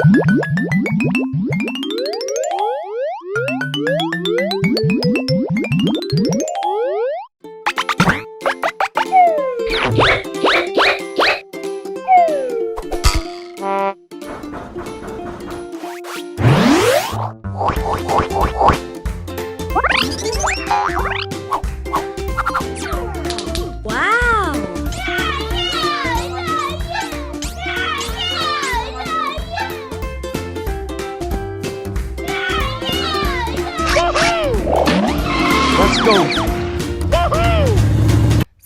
Thank you. Go.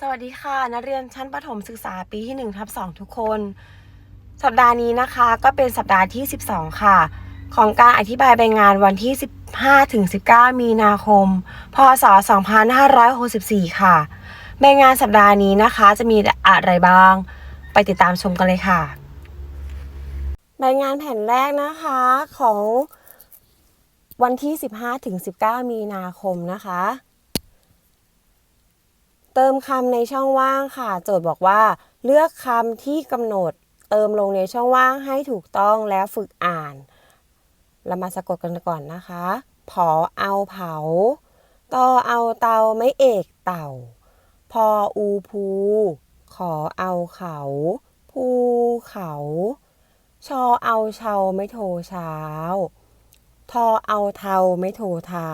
สวัสดีค่ะ นักเรียนชั้นประถมศึกษาปีที่1ทับ2ทุกคน สัปดาห์นี้นะคะก็เป็นสัปดาห์ที่ 12 ค่ะ ของการอธิบายใบงานวันที่ 15ถึง19 มีนาคม พศ 2564 ค่ะ ใบงานสัปดาห์นี้นะคะจะมีอะไรบ้าง ไปติดตามชมกันเลยค่ะ ใบงานแผ่นแรกนะคะของวันที่ 15ถึง19 มีนาคมนะคะ เติมคำในช่องว่างค่ะ โจทย์บอกว่า เลือกคำที่กำหนดเติมลงในช่องว่างให้ถูกต้องแล้วฝึกอ่าน เรามาสะกดกันก่อนนะคะ ผอเอาเผาตอเอาเตาไม่เอกเต่า พออูภู ขอเอาเขา ภูเขา ชอเอาเชาไม่โทเช้า ทอเอาเทาไม่โทเท้า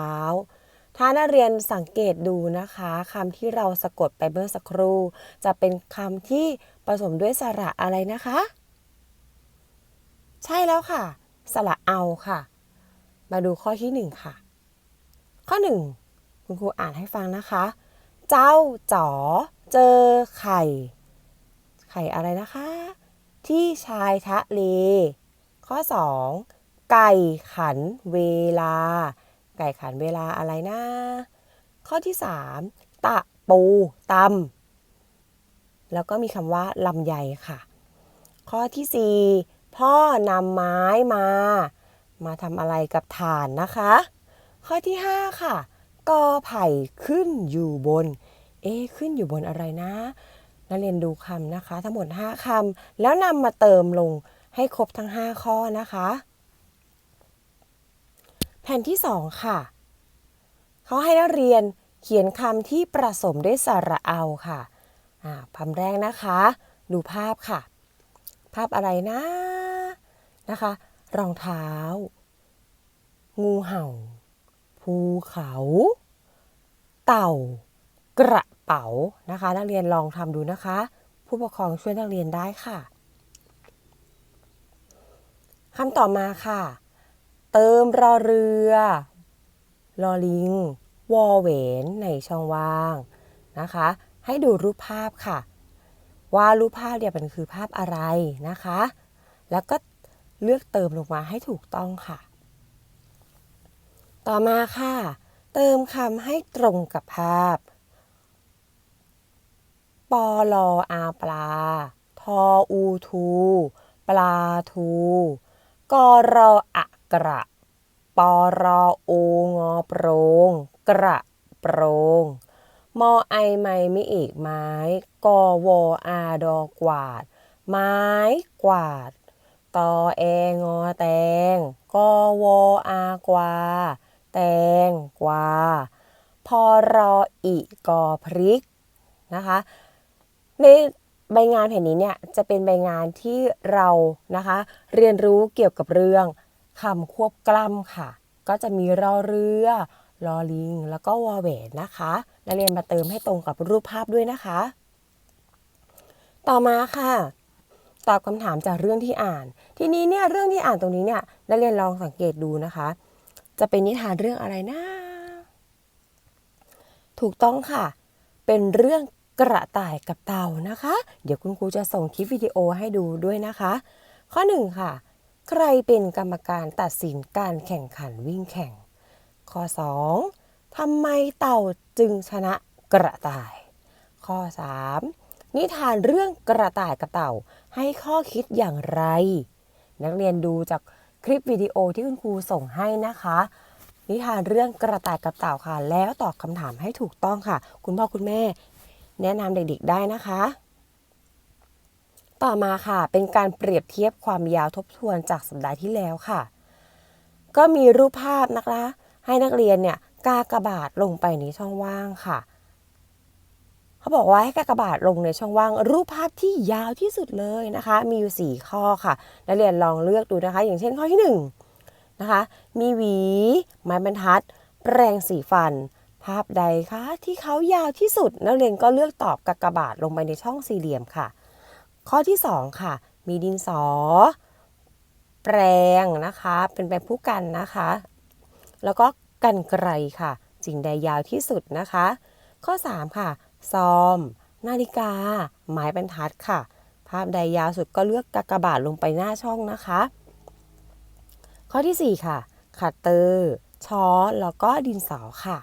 ถ้านักเรียนสังเกตดูนะคะคำที่เราสะกดไปเมื่อสักครู่ จะเป็นคำที่ผสมด้วยสระอะไรนะคะ ใช่แล้วค่ะ สระเอาค่ะ มาดูข้อที่หนึ่งค่ะ ข้อหนึ่งคุณครูอ่านให้ฟังนะคะ เจ้าจ๋อเจอไข่ ไข่อะไรนะคะ ที่ชายทะเล ข้อสองไก่ขันเวลา ไก่ขันเวลาอะไรนะ ข้อที่ 3 ตะปูตำแล้วก็มีคำว่าลำไยค่ะ ข้อที่ 4 พ่อนำไม้มา มาทำอะไรกับฐานนะคะ ข้อที่ 5 ค่ะกอไผ่ขึ้นอยู่บน เอ๊ขึ้นอยู่บนอะไรนะนักเรียนดูคำนะคะ ทั้งหมด 5คำแล้วนำมาเติมลงให้ครบทั้ง 5 ข้อนะคะ แผ่นที่ 2 ค่ะ เขาให้นักเรียนเขียนคำที่ผสมด้วยสระเอาค่ะคำแรกนะคะ ดูภาพค่ะ ภาพอะไรนะนะคะ รองเท้า งูเห่า ภูเขา เต่า กระเป๋านะคะ นักเรียนลองทำดูนะคะ ผู้ปกครองช่วยนักเรียนได้ค่ะคำต่อมาค่ะ เติมรอเรือลอลิง วอเวนในช่องว่างนะคะ ให้ดูรูปภาพค่ะ ว่ารูปภาพเนี่ยมันคือภาพอะไรนะคะ แล้วก็เลือกเติมลงมาให้ถูกต้องค่ะ ต่อมาค่ะ เติมคำให้ตรงกับภาพปอลออาปลา ทออูทู ปลาทูกอรออะ กระปอรอโองอโปรงกระโปรงมอไอไม่ม่เอกไม้ กอวออาดอกวาด ไม้กวาด ตอแองอแตง กอวออากวา แตงกวา พอรออีกอพริกนะคะในใบงานแผ่นนี้เนี่ยจะเป็นใบงานที่เรานะคะ เรียนรู้เกี่ยวกับเรื่อง คำควบกล้ำค่ะ ก็จะมีรอเรือลอลิง แล้วก็วอแหวนนะคะนักเรียนมาเติมให้ตรงกับรูปภาพด้วยนะคะ ต่อมาค่ะ ตอบคำถามจากเรื่องที่อ่าน ทีนี้เนี่ยเรื่องที่อ่านตรงนี้เนี่ยนักเรียนลองสังเกตดูนะคะ จะเป็นนิทานเรื่องอะไรนะ ถูกต้องค่ะ เป็นเรื่องกระต่ายกับเต่านะคะ เดี๋ยวคุณครูจะส่งคลิปวิดีโอให้ดูด้วยนะคะ ข้อหนึ่งค่ะ ใครเป็นกรรมการตัดสินการแข่งขันวิ่งแข่ง ข้อ 2. ทำไมเต่าจึงชนะกระต่าย ข้อ 3. นิทานเรื่องกระต่ายกับเต่าให้ข้อคิดอย่างไร นักเรียนดูจากคลิปวิดีโอที่คุณครูส่งให้นะคะ นิทานเรื่องกระต่ายกับเต่าค่ะ แล้วตอบคำถามให้ถูกต้องค่ะ คุณพ่อคุณแม่ แนะนำเด็กๆได้นะคะ ต่อมาค่ะ เป็นการเปรียบเทียบความยาวทบทวนจากสัปดาห์ที่แล้วค่ะ ก็มีรูปภาพนะคะ ให้นักเรียนเนี่ยกากระบาทลงไปในช่องว่างค่ะ เขาบอกว่าให้กากระบาทลงในช่องว่าง รูปภาพที่ยาวที่สุดเลยนะคะ มีอยู่ 4 ข้อค่ะ นักเรียนลองเลือกดูนะคะ อย่างเช่นข้อที่1นะคะ มีหวี ไม้บรรทัด แปรงสีฟัน ภาพใดคะที่เขายาวที่สุด นักเรียนก็เลือกตอบกากบาทลงไปในช่องสี่เหลี่ยมค่ะ ข้อที่ 2 ค่ะ มีดินสอ แปรงนะคะ เป็นแปรงผู้กันนะคะ แล้วก็กันไกรค่ะสิ่งใดยาวที่สุดนะคะ ข้อ 3 ค่ะ ซอม นาฬิกา ไม้บรรทัดค่ะ ภาพใดยาวสุดก็เลือกกากบาทลงไปหน้าช่องนะคะ ข้อที่ 4 ค่ะคัตเตอร์ช้อนแล้วก็ดินสอค่ะ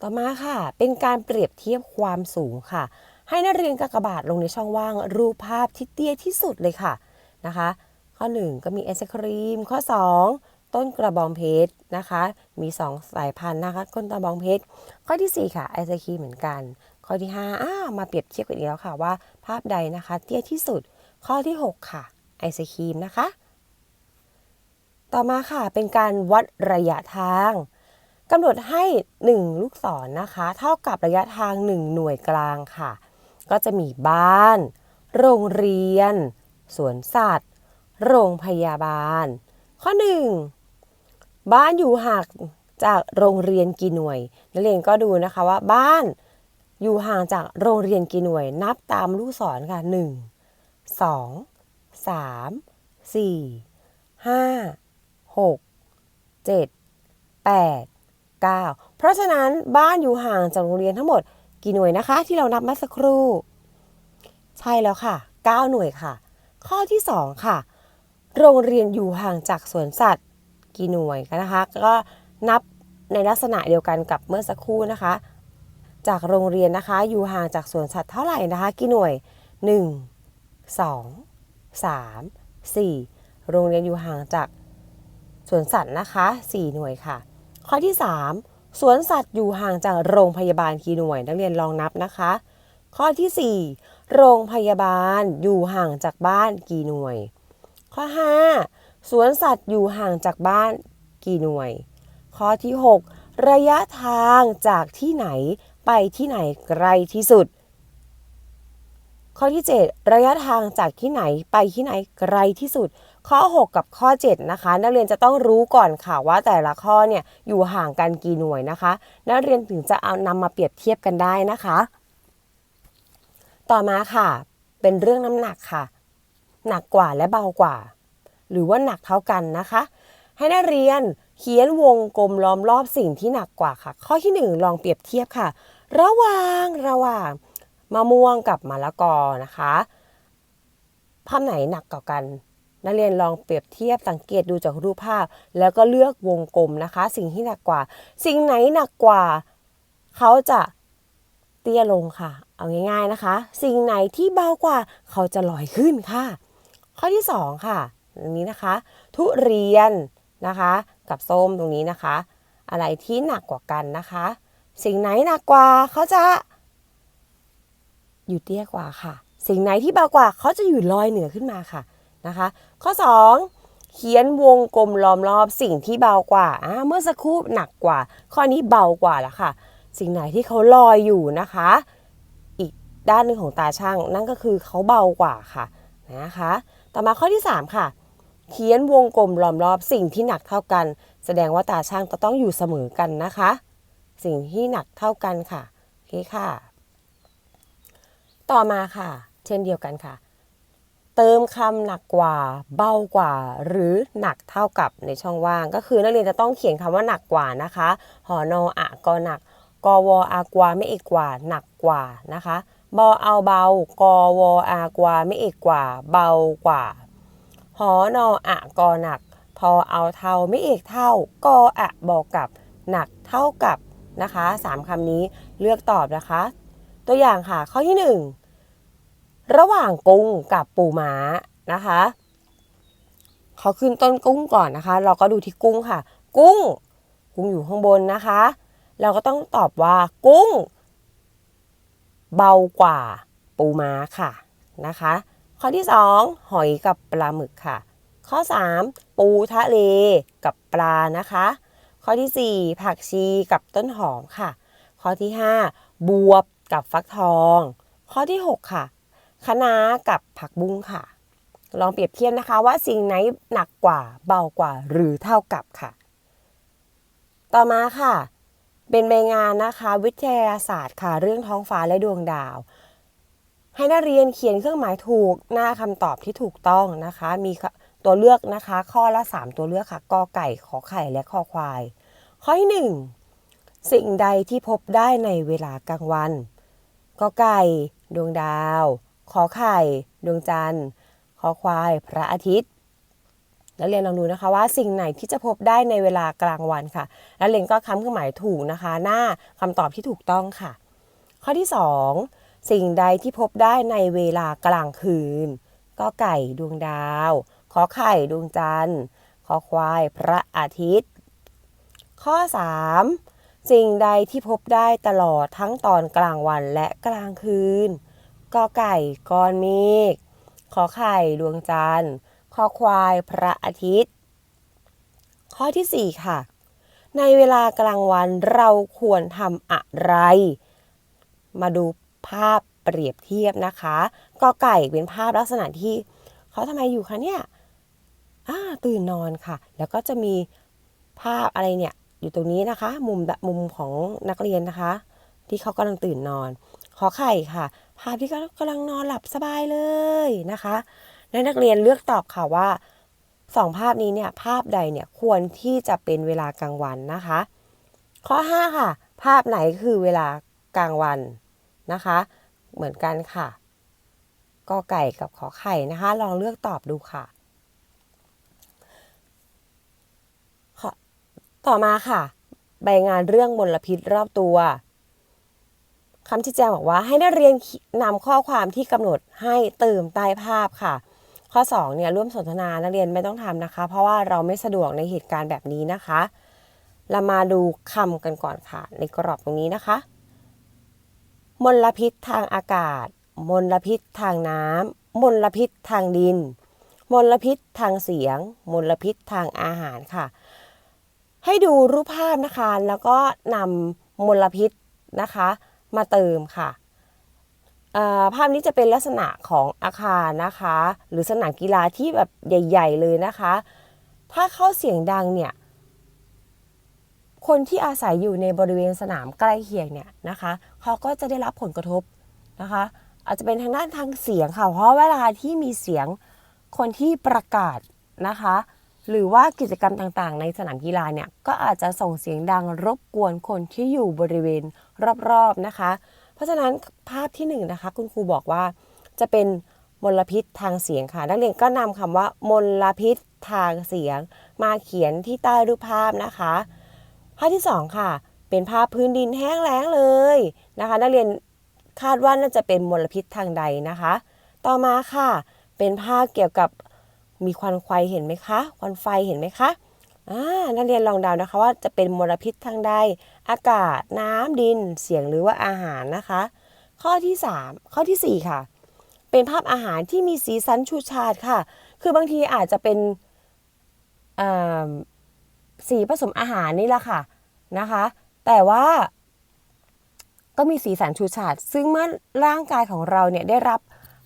ต่อมาค่ะ เป็นการเปรียบเทียบความสูงค่ะ ให้นักเรียนกากบาทลงในช่องว่างรูปภาพที่เตี้ยที่สุดเลยค่ะนะคะ ข้อ 1 ก็มีไอศครีม ข้อ 2 ต้นกระบองเพชรนะคะ มี 2 สายพันธุ์นะคะต้นกระบองเพชรข้อที่ 4 ค่ะไอศครีมเหมือนกัน ข้อที่5อ้ามาเปรียบเทียบกันอีกแล้วค่ะว่า ภาพใดนะคะ เตี้ยที่สุด ข้อที่ 6 ค่ะไอศครีมนะคะ ต่อมาค่ะเป็นการวัดระยะทางกำหนดให้ 1 ลูกศรนนะคะ เท่ากับระยะทาง 1 หน่วยกลางค่ะ ก็จะมีบ้าน โรงเรียน สวนสัตว์ โรงพยาบาล ข้อ 1 บ้านอยู่ห่างจากโรงเรียนกี่หน่วย นักเรียนก็ดูนะคะว่าบ้านอยู่ห่างจากโรงเรียนกี่หน่วย นับตามลูกศรค่ะ 1 2 3 4 5 6 7 8 9 เพราะฉะนั้นบ้านอยู่ห่างจากโรงเรียนทั้งหมด กี่หน่วยนะคะ ที่เรานับเมื่อสักครู่ ใช่แล้วค่ะ 9 หน่วยค่ะ ข้อที่ 2 ค่ะ โรงเรียนอยู่ห่างจากสวนสัตว์ กี่หน่วยกันนะคะ ก็นับในลักษณะเดียวกันกับเมื่อสักครู่นะคะ จากโรงเรียนนะคะ อยู่ห่างจากสวนสัตว์เท่าไหร่นะคะ กี่หน่วย 1 2 3 4 โรงเรียนอยู่ห่างจากสวนสัตว์นะคะ 4 หน่วยค่ะ ข้อที่ 3 สวนสัตว์อยู่ห่างจากโรงพยาบาลกี่หน่วยนักเรียนลองนับนะคะ ข้อที่ 4 โรงพยาบาลอยู่ห่างจากบ้านกี่หน่วย ข้อ 5 สวนสัตว์อยู่ห่างจากบ้านกี่หน่วย ข้อที่ 6 ระยะทางจากที่ไหนไปที่ไหนไกลที่สุด ข้อที่ 7 ระยะทางจากที่ไหนไปที่ไหนไกลที่สุด ข้อ 6 กับข้อ 7 นะคะ นักเรียนจะต้องรู้ก่อนค่ะว่าแต่ละข้อเนี่ยอยู่ห่างกันกี่หน่วยนะคะ นักเรียนถึงจะเอานำมาเปรียบเทียบกันได้นะคะ ต่อมาค่ะ เป็นเรื่องน้ำหนักค่ะ หนักกว่าและเบากว่า หรือว่าหนักเท่ากันนะคะ ให้นักเรียนเขียนวงกลมล้อมรอบสิ่งที่หนักกว่าค่ะ ข้อที่ 1 ลองเปรียบเทียบค่ะ ระหว่างระหว่างมะม่วงกับมะละกอนะคะภาพไหนหนักกว่ากัน นักเรียนลองเปรียบเทียบสังเกตดูจากรูปภาพ แล้วก็เลือกวงกลมนะคะ สิ่งที่หนักกว่า สิ่งไหนหนักกว่า เขาจะเตี้ยลงค่ะ เอาง่าย ๆนะคะ สิ่งไหนที่เบากว่า เขาจะลอยขึ้นค่ะ ข้อที่ 2 ค่ะตรงนี้นะคะ ทุเรียนนะคะ กับส้มตรงนี้นะคะ อะไรที่หนักกว่ากันนะคะ สิ่งไหนหนักกว่าเขาจะ อยู่เตี้ยกว่าค่ะ สิ่งไหนที่เบากว่าเขาจะอยู่ลอยเหนือขึ้นมาค่ะ นะคะ ข้อ 2 เขียนวงกลมล้อมรอบสิ่งที่เบากว่าเมื่อสักครู่หนักกว่า ข้อนี้เบากว่าแล้วค่ะ สิ่งไหนที่เขาลอยอยู่นะคะ อีกด้านหนึ่งของตาช่าง นั่นก็คือเขาเบากว่าค่ะนะคะ ต่อมาข้อที่ 3 ค่ะ เขียนวงกลมล้อมรอบสิ่งที่หนักเท่ากัน แสดงว่าตาช่างจะต้องอยู่เสมอกันนะคะ สิ่งที่หนักเท่ากันค่ะโอเคค่ะ ต่อมาค่ะ เช่นเดียวกันค่ะ เติมคำหนักกว่า เบากว่า หรือหนักเท่ากับในช่องว่าง ก็คือนักเรียนจะต้องเขียนคำว่าหนักกว่านะคะหอนออะกอหนักกวอากวาไม่เอกกว่า หนักกว่านะคะบอเอาเบากวอากวาไม่เอกกว่า เบากว่าหอนออะกอหนัก ทอเอาเท่าไม่เอกเท่ากออะบอกกับหนักเท่ากับนะคะสามคำนี้เลือกตอบนะคะ ตัวอย่างค่ะข้อที่หนึ่ง ระหว่างกุ้งกับปูม้านะคะเขาขึ้นต้นกุ้งก่อนนะคะ เราก็ดูที่กุ้งค่ะ กุ้ง กุ้งอยู่ข้างบนนะคะ เราก็ต้องตอบว่ากุ้ง เบากว่าปูม้าค่ะนะคะ ข้อที่ 2 หอยกับปลาหมึกค่ะ ข้อ 3 ปูทะเลกับปลานะคะ ข้อที่ 4 ผักชีกับต้นหอมค่ะ ข้อที่ 5 บวบกับฟักทอง ข้อที่ 6 ค่ะ คะน้ากับผักบุ้งค่ะ ลองเปรียบเทียบนะคะว่าสิ่งไหนหนักกว่าเบากว่าหรือเท่ากับค่ะ ต่อมาค่ะ เป็นใบงานนะคะวิทยาศาสตร์ค่ะ เรื่องท้องฟ้าและดวงดาว ให้นักเรียนเขียนเครื่องหมายถูกหน้าคำตอบที่ถูกต้องนะคะ มีตัวเลือกนะคะ ข้อละ 3 ตัวเลือกค่ะกอไก่ขอไข่และคอควาย ข้อที่ 1 สิ่งใดที่พบได้ในเวลากลางวันกอไก่ ดวงดาว ขอไข่ดวงจันทร์คอควาย พระอาทิตย์แล้วเรียนลองดูนะคะว่าสิ่งไหนที่จะพบได้ในเวลากลางวันค่ะแล้วเรียนก็คำเครื่องหมายถูกนะคะ หน้าคำตอบที่ถูกต้องค่ะ ข้อที่ 2 สิ่งใดที่พบได้ในเวลากลางคืน ก็ไก่ดวงดาว ขอไข่ดวงจันทร์ ขอควายพระอาทิตย์ ข้อ 3สิ่งใดที่พบได้ตลอดทั้งตอนกลางวันและกลางคืน กอไก่ก้อนเมฆขอไข่ดวงจันทร์ขอควายพระอาทิตย์ ข้อทีสี่ 4 ค่ะ ในเวลากลางวันเราควรทำอะไร มาดูภาพเปรียบเทียบนะคะกอไก่เป็นภาพลักษณะที่เขาทำไมอยู่คะเนี่ยอ่าตื่นนอนค่ะ แล้วก็จะมีภาพอะไรเนี่ยอยู่ตรงนี้นะคะ มุมแบบมุมของนักเรียนนะคะ ที่เขากำลังตื่นนอน ขอไข่ค่ะ ภาพที่กำลังนอนหลับสบายเลยนะคะและนักเรียนเลือกตอบค่ะว่าสองภาพนี้เนี่ยภาพใดเนี่ยควรที่จะเป็นเวลากลางวันนะคะ ข้อ 5 ค่ะ ภาพไหนคือเวลากลางวันนะคะ เหมือนกันค่ะกอไก่กับขอไข่นะคะ ลองเลือกตอบดูค่ะข้อต่อมาค่ะ ใบงานเรื่องมลพิษรอบตัว คำชี้แจงบอกว่าให้นักเรียนนำข้อความที่กำหนดให้เติมใต้ภาพค่ะ ข้อ2เนี่ยร่วมสนทนานักเรียนไม่ต้องทำนะคะ เพราะว่าเราไม่สะดวกในเหตุการณ์แบบนี้นะคะ เรามาดูคำกันก่อนค่ะ ในกรอบตรงนี้นะคะ มลพิษทางอากาศ มลพิษทางน้ำมลพิษทางดิน มลพิษทางเสียง มลพิษทางอาหารค่ะ ให้ดูรูปภาพนะคะ แล้วก็นำมลพิษนะคะ มาเติมค่ะภาพนี้จะเป็นลักษณะของอาคารนะคะ หรือสนามกีฬาที่แบบใหญ่ ๆ เลยนะคะ ถ้าเข้าเสียงดังเนี่ย คนที่อาศัยอยู่ในบริเวณสนามใกล้เคียงเนี่ยนะคะเขาก็จะได้รับผลกระทบนะคะ อาจจะเป็นทางด้านทางเสียงค่ะ เพราะเวลาที่มีเสียงคนที่ประกาศนะคะ หรือว่ากิจกรรมต่างๆ ในสนามกีฬาเนี่ยก็อาจจะส่งเสียงดังรบกวนคนที่อยู่บริเวณรอบๆนะคะ เพราะฉะนั้นภาพที่1นนะคะคุณครูบอกว่าจะเป็นมลพิษทางเสียงค่ะ นักเรียนก็นำคำว่ามลพิษทางเสียง มาเขียนที่ใต้รูปภาพนะคะ ภาพที่ 2 ค่ะ เป็นภาพพื้นดินแห้งแล้งเลยนะคะ นักเรียนคาดว่าน่าจะเป็นมลพิษทางใดนะคะ ต่อมาค่ะ เป็นภาพเกี่ยวกับ มีควันไฟเห็นไหมคะ ควันไฟเห็นไหมคะอ่านักเรียนลองเดานะคะว่าจะเป็นมลพิษทางใด อากาศน้ำดินเสียงหรือว่าอาหารนะคะ ข้อที่ 3 ข้อทีสี่ 4 ค่ะ เป็นภาพอาหารที่มีสีสันชูชาดค่ะ คือบางทีอาจจะเป็นสีผสมอาหารนี่แหละค่ะนะคะ แต่ว่าก็มีสีสันชูชาดซึ่งเมื่อร่างกายของเราเนี่ยได้รับ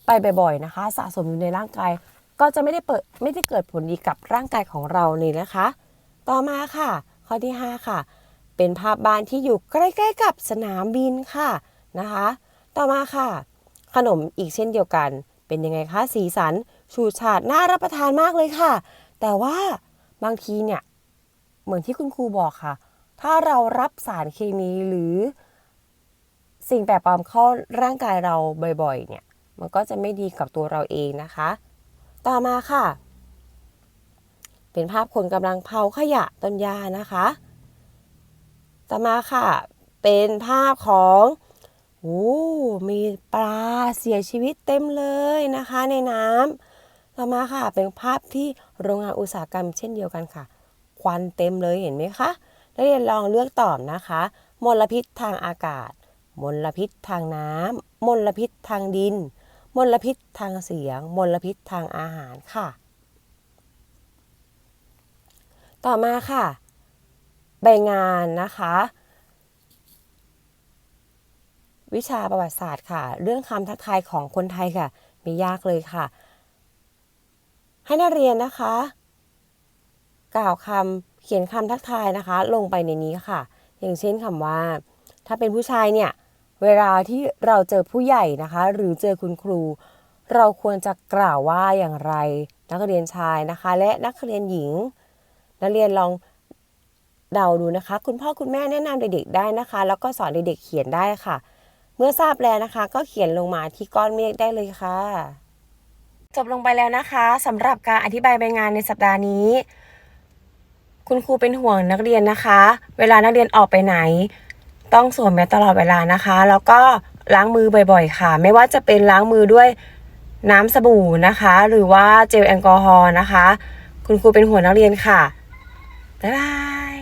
ไปบ่อยๆนะคะ สะสมอยู่ในร่างกาย ก็จะไม่ได้เปิดไม่ได้เกิดผลดีกับร่างกายของเรานี่นะคะ ต่อมาค่ะ ข้อที่ 5 ค่ะ เป็นภาพบ้านที่อยู่ใกล้ๆกับสนามบินค่ะนะคะ ต่อมาค่ะ ขนมอีกเช่นเดียวกัน เป็นยังไงคะสีสันชูชาดน่ารับประทานมากเลยค่ะ แต่ว่าบางทีเนี่ยเหมือนที่คุณครูบอกค่ะ ถ้าเรารับสารเคมีหรือ สิ่งแปลกปลอมเข้าร่างกายเราบ่อยๆ เนี่ย มันก็จะไม่ดีกับตัวเราเองนะคะ ต่อมาค่ะ เป็นภาพคนกำลังเผาขยะต้นยานะคะ ต่อมาค่ะ เป็นภาพของโอ้มีปลาเสียชีวิตเต็มเลยนะคะในน้ำต่อมาค่ะ เป็นภาพที่โรงงานอุตสาหกรรมเช่นเดียวกันค่ะ ควันเต็มเลยเห็นไหมคะนักเรียนลองเลือกตอบนะคะ มลพิษทางอากาศ มลพิษทางน้ำมลพิษทางดิน มลพิษทางเสียง มลพิษทางอาหารค่ะ ต่อมาค่ะ ใบงานนะคะ วิชาประวัติศาสตร์ค่ะ เรื่องคำทักทายของคนไทยค่ะ ไม่ยากเลยค่ะ ให้นักเรียนนะคะ กล่าวคำเขียนคำทักทายนะคะ ลงไปในนี้ค่ะ อย่างเช่นคำว่า ถ้าเป็นผู้ชายเนี่ย เวลาที่เราเจอผู้ใหญ่นะคะ หรือเจอคุณครู เราควรจะกล่าวว่าอย่างไร นักเรียนชายนะคะ และนักเรียนหญิง นักเรียนลองเดาดูนะคะ คุณพ่อคุณแม่แนะนำเด็กๆได้นะคะ แล้วก็สอนเด็กๆเขียนได้ค่ะ เมื่อทราบแล้วนะคะ ก็เขียนลงมาที่ก้อนเมฆได้เลยค่ะ จบลงไปแล้วนะคะสำหรับการอธิบายใบงานในสัปดาห์นี้ คุณครูเป็นห่วงนักเรียนนะคะ เวลานักเรียนออกไปไหน ต้องสวมแมสตลอดเวลานะคะ แล้วก็ล้างมือบ่อย ๆ ค่ะ ไม่ว่าจะเป็นล้างมือด้วยน้ำสบู่นะคะ หรือว่าเจลแอลกอฮอล์นะคะ คุณครูเป็นหัวนักเรียนค่ะ บ๊ายบาย